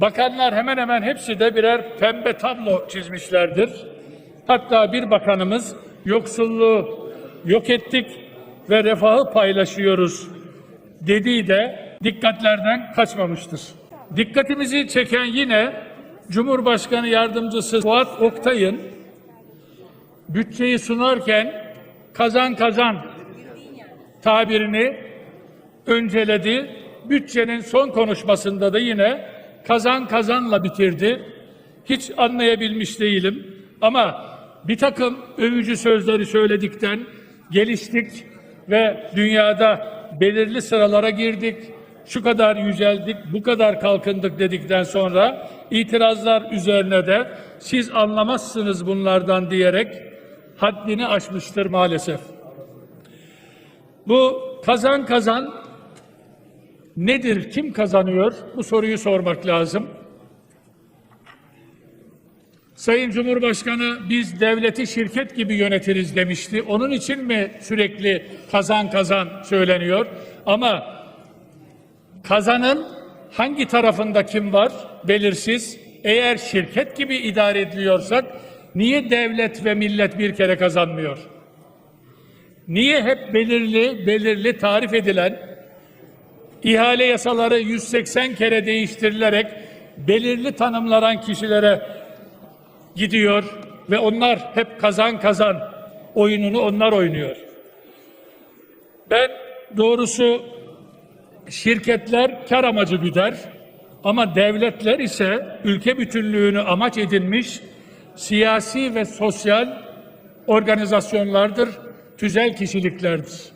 Bakanlar hemen hemen hepsi de birer pembe tablo çizmişlerdir. Hatta bir bakanımız yoksulluğu yok ettik ve refahı paylaşıyoruz dediği de dikkatlerden kaçmamıştır. Dikkatimizi çeken yine Cumhurbaşkanı Yardımcısı Fuat Oktay'ın bütçeyi sunarken kazan kazan tabirini önceledi. Bütçenin son konuşmasında da yine kazan kazanla bitirdi. Hiç anlayabilmiş değilim ama bir takım övücü sözleri söyledikten geliştik ve dünyada belirli sıralara girdik. Şu kadar yüceldik, bu kadar kalkındık dedikten sonra itirazlar üzerine de siz anlamazsınız bunlardan diyerek haddini aşmıştır maalesef. Bu kazan kazan nedir? Kim kazanıyor? Bu soruyu sormak lazım. Sayın Cumhurbaşkanı biz devleti şirket gibi yönetiriz demişti. Onun için mi sürekli kazan kazan söyleniyor? Ama kazanın hangi tarafında kim var belirsiz. Eğer şirket gibi idare ediliyorsak niye devlet ve millet bir kere kazanmıyor? Niye hep belirli belirli tarif edilen ihale yasaları 180 kere değiştirilerek belirli tanımlanan kişilere gidiyor ve onlar hep kazan kazan oyununu onlar oynuyor. Ben doğrusu şirketler kar amacı güder ama devletler ise ülke bütünlüğünü amaç edinmiş siyasi ve sosyal organizasyonlardır, tüzel kişiliklerdir.